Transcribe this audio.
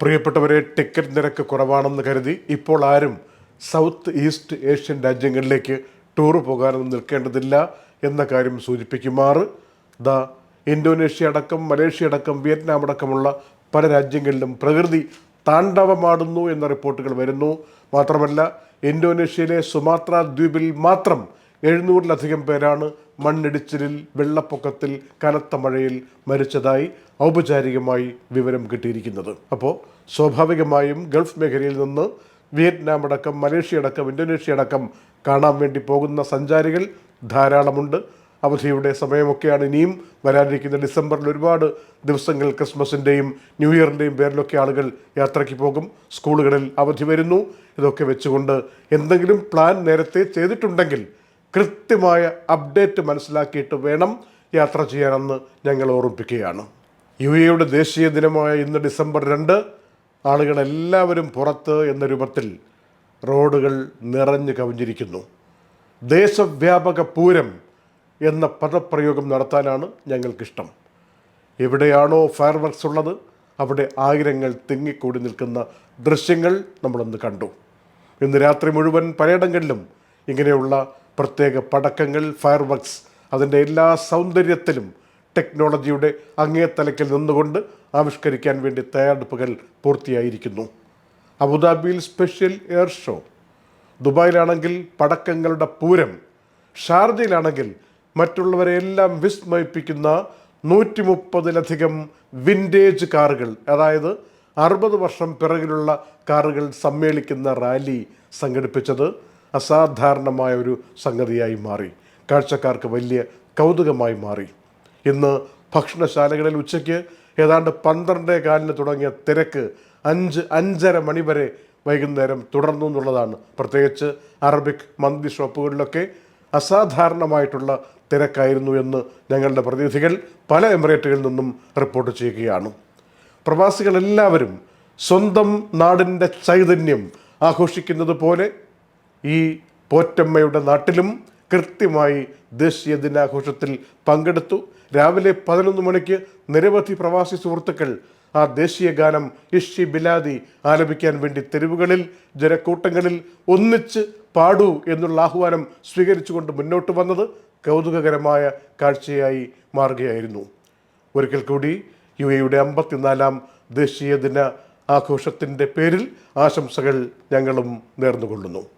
പ്രിയപ്പെട്ടവരെ ടിക്കറ്റ് നിരക്ക് കുറവാണെന്ന് കരുതി ഇപ്പോൾ ആരും സൗത്ത് ഈസ്റ്റ് ഏഷ്യൻ രാജ്യങ്ങളിലേക്ക് ടൂർ പോകാനൊന്നും നിൽക്കേണ്ടതില്ല എന്ന കാര്യം സൂചിപ്പിക്കുമാറ്. ദ ഇന്തോനേഷ്യ അടക്കം മലേഷ്യ അടക്കം വിയറ്റ്നാം അടക്കമുള്ള പല രാജ്യങ്ങളിലും പ്രകൃതി താണ്ഡവമാടുന്നു എന്ന റിപ്പോർട്ടുകൾ വരുന്നു. മാത്രമല്ല ഇന്തോനേഷ്യയിലെ സുമാത്ര ദ്വീപിൽ മാത്രം എഴുന്നൂറിലധികം പേരാണ് മണ്ണിടിച്ചിലിൽ വെള്ളപ്പൊക്കത്തിൽ കനത്ത മഴയിൽ മരിച്ചതായി ഔപചാരികമായി വിവരം കിട്ടിയിരിക്കുന്നത്. അപ്പോൾ സ്വാഭാവികമായും ഗൾഫ് മേഖലയിൽ നിന്ന് വിയറ്റ്നാം അടക്കം മലേഷ്യ അടക്കം ഇന്തോനേഷ്യ അടക്കം കാണാൻ വേണ്ടി പോകുന്ന സഞ്ചാരികൾ ധാരാളമുണ്ട്. അവധിയുടെ സമയമൊക്കെയാണ് ഇനിയും വരാനിരിക്കുന്ന ഡിസംബറിൽ ഒരുപാട് ദിവസങ്ങൾ ക്രിസ്മസിന്റെയും ന്യൂ ഇയറിന്റെയും പേരിലൊക്കെ ആളുകൾ യാത്രയ്ക്ക് പോകും. സ്കൂളുകളിൽ അവധി വരുന്നു. ഇതൊക്കെ വെച്ചുകൊണ്ട് എന്തെങ്കിലും പ്ലാൻ നേരത്തെ ചെയ്തിട്ടുണ്ടെങ്കിൽ കൃത്യമായ അപ്ഡേറ്റ് മനസ്സിലാക്കിയിട്ട് വേണം യാത്ര ചെയ്യാനെന്ന് ഞങ്ങൾ ഓർമ്മിപ്പിക്കുകയാണ്. യു എയുടെ ദേശീയ ദിനമായ ഇന്ന് ഡിസംബർ രണ്ട് ആളുകളെല്ലാവരും പുറത്ത് എന്ന രൂപത്തിൽ റോഡുകൾ നിറഞ്ഞു കവിഞ്ഞിരിക്കുന്നു. ദേശവ്യാപക പൂരം എന്ന പദപ്രയോഗം നടത്താനാണ് ഞങ്ങൾക്കിഷ്ടം. എവിടെയാണോ ഫയർ വർക്സ് ഉള്ളത് അവിടെ ആയിരങ്ങൾ തിങ്ങിക്കൂടി നിൽക്കുന്ന ദൃശ്യങ്ങൾ നമ്മളൊന്ന് കണ്ടു. ഇന്ന് രാത്രി മുഴുവൻ പലയിടങ്ങളിലും ഇങ്ങനെയുള്ള പ്രത്യേക പടക്കങ്ങൾ ഫയർ വർക്ക്സ് അതിന്റെ എല്ലാ സൗന്ദര്യത്തിലും ടെക്നോളജിയുടെ അങ്ങേത്തലക്കിൽ നിന്നുകൊണ്ട് ആവിഷ്കരിക്കാൻ വേണ്ടി തയ്യാറെടുപ്പുകൾ പൂർത്തിയായിരിക്കുന്നു. അബുദാബിയിൽ സ്പെഷ്യൽ എയർ ഷോ ദുബായിലാണെങ്കിൽ പടക്കങ്ങളുടെ പൂരം. ഷാർജയിലാണെങ്കിൽ മറ്റുള്ളവരെ എല്ലാം വിസ്മയിപ്പിക്കുന്ന നൂറ്റി മുപ്പതിലധികം വിന്റേജ് കാറുകൾ അതായത് അറുപത് വർഷം പിറകിലുള്ള കാറുകൾ സമ്മേളിക്കുന്ന റാലി സംഘടിപ്പിച്ചത് അസാധാരണമായ ഒരു സംഗതിയായി മാറി. കാഴ്ചക്കാർക്ക് വലിയ കൗതുകമായി മാറി. ഇന്ന് ഭക്ഷണശാലകളിൽ ഉച്ചയ്ക്ക് ഏതാണ്ട് പന്ത്രണ്ടേ കാലിന് തുടങ്ങിയ തിരക്ക് അഞ്ച് അഞ്ചര മണി വരെ വൈകുന്നേരം തുടർന്നു എന്നുള്ളതാണ്. പ്രത്യേകിച്ച് അറബിക് മന്തി ഷോപ്പുകളിലൊക്കെ അസാധാരണമായിട്ടുള്ള തിരക്കായിരുന്നു എന്ന് ഞങ്ങളുടെ പ്രതിനിധികൾ പല എമിറേറ്റുകളിൽ നിന്നും റിപ്പോർട്ട് ചെയ്യുകയാണ്. പ്രവാസികളെല്ലാവരും സ്വന്തം നാടിന്റെ ചൈതന്യം ആഘോഷിക്കുന്നത് പോലെ ഈ പോറ്റമ്മയുടെ നാട്ടിലും കൃത്യമായി ദേശീയ ദിനാഘോഷത്തിൽ പങ്കെടുത്തു. രാവിലെ പതിനൊന്ന് മണിക്ക് നിരവധി പ്രവാസി സുഹൃത്തുക്കൾ ആ ദേശീയ ഗാനം ഇഷി ബിലാദി ആലപിക്കാൻ വേണ്ടി തെരുവുകളിൽ ജനക്കൂട്ടങ്ങളിൽ ഒന്നിച്ച് പാടൂ എന്നുള്ള ആഹ്വാനം സ്വീകരിച്ചുകൊണ്ട് മുന്നോട്ട് വന്നത് കൗതുകകരമായ കാഴ്ചയായി മാറുകയായിരുന്നു. ഒരിക്കൽ കൂടി യു എയുടെ അമ്പത്തിനാലാം ദേശീയ ദിന ആഘോഷത്തിന്റെ പേരിൽ ആശംസകൾ ഞങ്ങളും നേർന്നുകൊള്ളുന്നു.